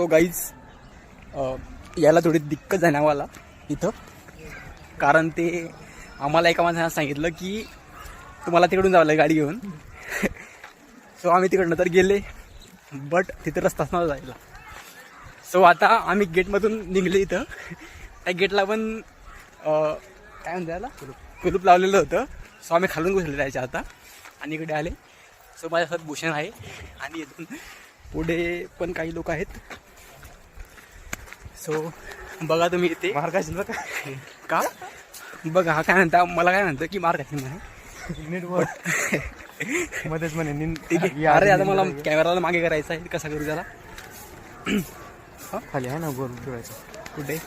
तो गाईज याला थोडी दिक्कत झाली आम्हाला इथं. कारण ते आम्हाला एका माणसानं सांगितलं की तुम्हाला तिकडून जावं गाडी घेऊन. सो आम्ही तिकडनं तर गेले बट तिथं रस्ताच नव्हता जायला. सो आता आम्ही गेटमधून निघले इथं. त्या गेटला पण काय म्हणता त्याला? कुलूप लावलेलं होतं. सो आम्ही खालून घुसले त्याच्या आता. आणि इकडे आले. सो माझ्यासोबत भूषण आहे. आणि इथून पुढे पण काही लोक आहेत. सो बघा तुम्ही इथे. मार्ग असेल बघा का? बघा हा काय म्हणता? मला काय म्हणतं की मार घातली म्हणे. नीट मध्येच म्हणे अरे आता मला कॅमेराला मागे करायचा आहे. कसा करू त्याला? खाली आहे ना गोल ठेवायचं. कुठे?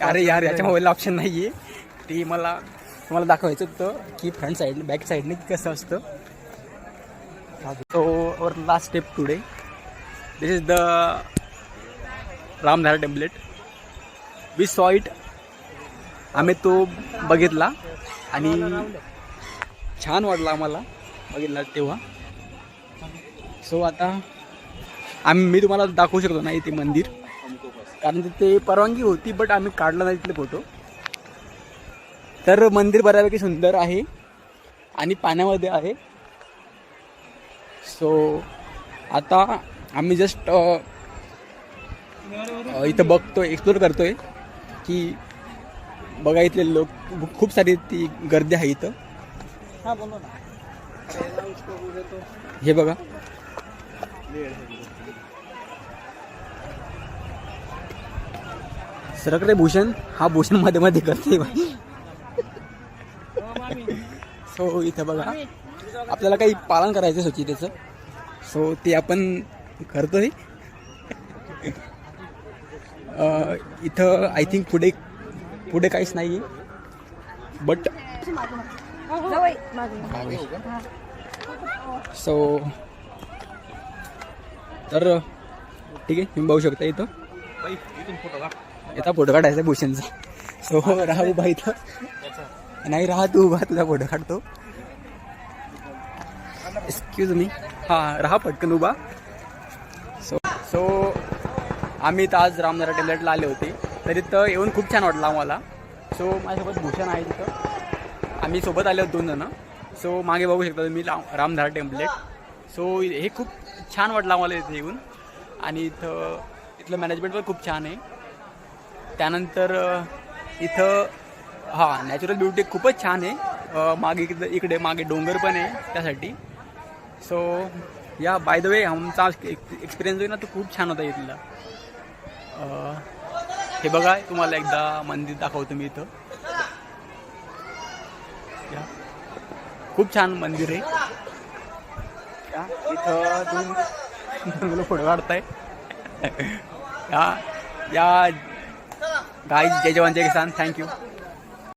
अरे यार याच्या मोबाईलला ऑप्शन नाही आहे ते मला तुम्हाला दाखवायचं होतं की फ्रंट साईड बॅक साईडने कसं असतं. Our last step today this is the Ramdhara template. We saw it आम्ही तो बघितला आणि छान वाटला आम्हाला बघितला तेव्हा. सो आता आम्ही मी तुम्हाला दाखवू शकतो नाही ते मंदिर. कारण तिथे परवानगी होती बट आम्ही काढला नाही तिथले फोटो तर मंदिर बऱ्यापैकी सुंदर आहे आणि पाण्यामध्ये आहे. सो आता आम्ही जस्ट इथं बघतोय एक्सप्लोर करतोय की बघा इथले लोक खूप सारी ती गर्दी आहे इथं. हे बघा. सरक रे भूषण. हा भूषणमध्ये मध्ये करते सो इथं बघा. आपल्याला काही पालन करायचं स्वच्छतेचं सो ते आपण करतोय. इथं आय थिंक पुढे पुढे काहीच नाही आहे बट सो तर ठीक आहे तुम्ही बघू शकता इथं. येता फोटो काढायचा भूषणचा सो राहा उभा इथं. नाही राहा तू उभा तुझा फोटो काढतो. एक्सक्यूज मी हां राहा पटकन उभा. सो सो आम्ही इथं आज रामधारा टेम्पलेटला आले होते. तर इथं येऊन खूप छान वाटलं आम्हाला. सो माझ्यासोबत भूषण आहे तिथं आम्ही सोबत आले होतो दोन जणं. सो मागे बघू शकता तुम्ही राम रामधारा टेम्पलेट सो हे खूप छान वाटलं आम्हाला इथे येऊन. आणि इथं इथलं मॅनेजमेंट पण खूप छान आहे. त्यानंतर इथं हां नॅचरल ब्युटी खूपच छान आहे. मागे इकडे इकडे मागे डोंगर पण आहे त्यासाठी. सो या बाय द वे आमचा एक्सपिरियन्स होईल ना तो खूप छान होता इथला. हे बघा तुम्हाला एकदा मंदिर दाखवतो मी इथं. या. खूप छान मंदिर आहे. या, इथं दोन फोटो काढताय. या या. गाय जय जवान जय किसान. थँक्यू